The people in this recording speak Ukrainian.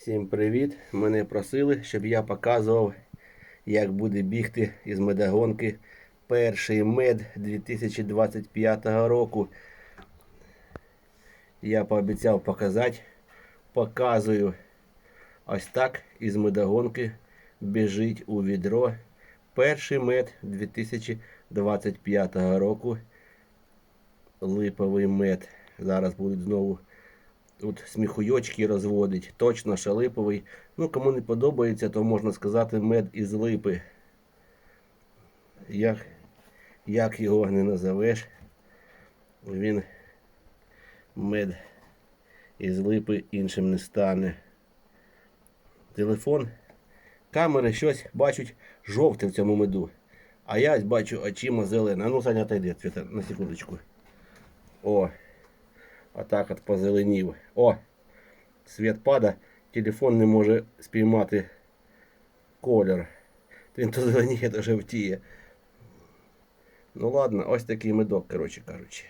Всім привіт! Мене просили, щоб я показував, як буде бігти із медогонки перший мед 2025 року. Я пообіцяв показати. Показую. Ось так із медогонки біжить у відро. Перший мед 2025 року. Липовий мед. Зараз будуть знову тут сміхуйочки розводить. Точно шалиповий. Ну, кому не подобається, то можна сказати мед із липи. Як, як його не назовеш, він мед із липи іншим не стане. Телефон, камери щось бачать жовте в цьому меду. А я бачу очима зелене. Ну, Саня, Цвіта, на секундочку. О, Отак от позеленів. О! Світ пада, телефон не може спіймати колір. Він то зеленіє, то жовтіє. Ну ладно, ось такий медок, коротше кажучи.